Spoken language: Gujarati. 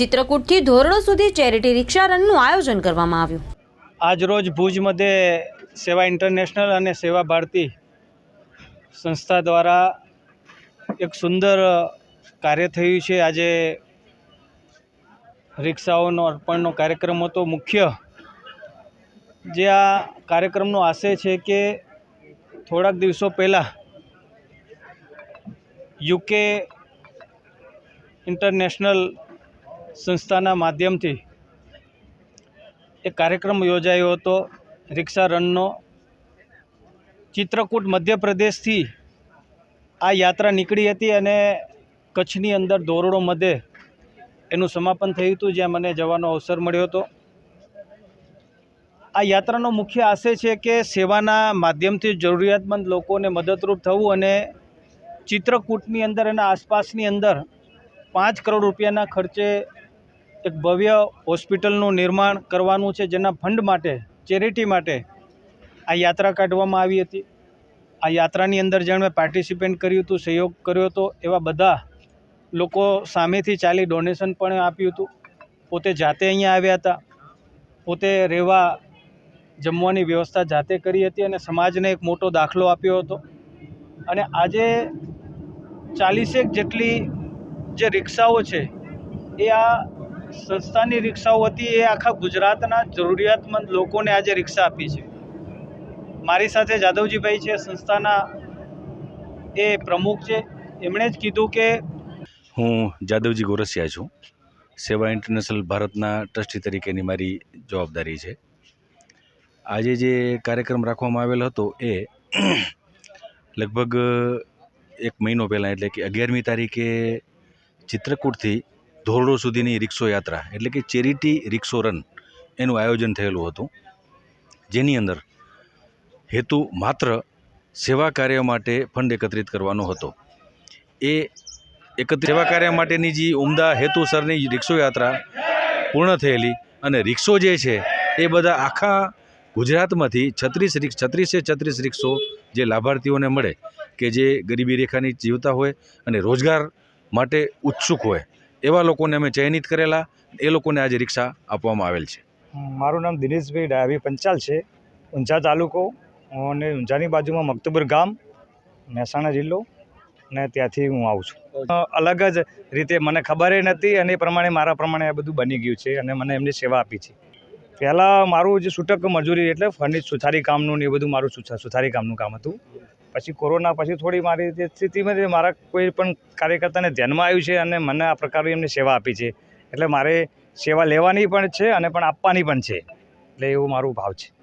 ચિત્રકૂટથી ધોરડો સુધી ચેરિટી રિક્ષા રનનું આયોજન કરવામાં આવ્યું. આજરોજ ભુજ મધ્યે સેવા ઇન્ટરનેશનલ અને સેવા ભારતી સંસ્થા દ્વારા એક સુંદર કાર્ય થયું છે. આજે રિક્ષાઓનો અર્પણનો કાર્યક્રમ હતો. મુખ્ય જે આ કાર્યક્રમનો આશય છે કે થોડાક દિવસો પહેલાં યુકે ઇન્ટરનેશનલ સંસ્થાના માધ્યમથી એક કાર્યક્રમ યોજાયો હતો રિક્ષા રનનો. ચિત્રકૂટ મધ્યપ્રદેશથી આ યાત્રા નીકળી હતી અને કચ્છની અંદર ધોરડો મધ્યે એનું સમાપન થયું હતું, જ્યાં મને જવાનો અવસર મળ્યો હતો. આ યાત્રાનો મુખ્ય આશય છે કે સેવાના માધ્યમથી જરૂરિયાતમંદ લોકોને મદદરૂપ થવું અને ચિત્રકૂટની અંદર અને આસપાસની અંદર પાંચ કરોડ રૂપિયાના ખર્ચે એક ભવ્ય હોસ્પિટલનું નિર્માણ કરવાનું છે, જેના ફંડ માટે, ચેરિટી માટે આ યાત્રા કાઢવામાં આવી હતી. આ યાત્રાની અંદર જેમણે પાર્ટિસિપેટ કર્યું હતું, સહયોગ કર્યો હતો, એવા બધા લોકો સામેથી ચાલી ડોનેશન પણ આપ્યું હતું. પોતે જાતે અહીંયા આવ્યા હતા. પોતે રહેવા જમવાની વ્યવસ્થા જાતે કરી હતી અને સમાજને એક મોટો દાખલો આપ્યો હતો. અને આજે ચાલીસેક જેટલી જે રિક્ષાઓ છે, એ આ સંસ્થાની રિક્ષાઓ હતી એ આખા ગુજરાતના જરૂરિયાતમંદ લોકોને આજે રિક્ષા આપી છે. મારી સાથે જાદવજીભાઈ છે, સંસ્થાના એ પ્રમુખ છે. એમણે જ કીધું કે હું જાદવજી ગોરસિયા છું. સેવા ઇન્ટરનેશનલ ભારતના ટ્રસ્ટી તરીકેની મારી જવાબદારી છે. આજે જે કાર્યક્રમ રાખવામાં આવેલો હતો એ લગભગ એક મહિનો પહેલાં, એટલે કે અગિયારમી તારીખે ચિત્રકૂટથી ધોરડો સુધીની રિક્ષો યાત્રા, એટલે કે ચેરિટી રિક્ષો રન એનું આયોજન થયેલું હતું. જેની અંદર હેતુ માત્ર સેવા કાર્ય માટે ફંડ એકત્રિત કરવાનો હતો. એ એકત્ર સેવા કાર્ય માટેની જે ઉમદા હેતુસરની રિક્ષો યાત્રા પૂર્ણ થયેલી અને રિક્ષો જે છે એ બધા આખા ગુજરાતમાંથી છત્રીસ રિક્ષ, છત્રીસે છત્રીસ રિક્ષો જે લાભાર્થીઓને મળે કે જે ગરીબી રેખાની જીવતા હોય અને રોજગાર માટે ઉત્સુક હોય. એવા લોકોને અમે ચયનિત કરેલા. એ લોકોને આજે રિક્ષા આપવામાં આવેલ છે. મારું નામ દિનેશભાઈ ડાયાભી પંચાલ છે. ઊંઝા તાલુકો અને ઊંઝાની બાજુમાં મકતબર ગામ, મહેસાણા જિલ્લો ને ત્યાંથી હું આવું છું. અલગ જ રીતે મને ખબર નથી અને એ પ્રમાણે મારા પ્રમાણે આ બધું બની ગયું છે અને મને એમની સેવા આપી છે. પહેલાં મારું જે છૂટક મજૂરી એટલે ફર્નિચ સુથારી કામનું ને એ બધું મારું સુથારી કામનું કામ હતું. પછી કોરોના પછી થોડી મારી સ્થિતિમાં મારા કોઈ પણ કાર્યકર્તાને ધ્યાનમાં આવ્યું છે અને મને આ પ્રકારની એમને સેવા આપી છે. એટલે મારે સેવા લેવાની પણ છે અને પણ આપવાની પણ છે. એટલે એવું મારું ભાવ છે.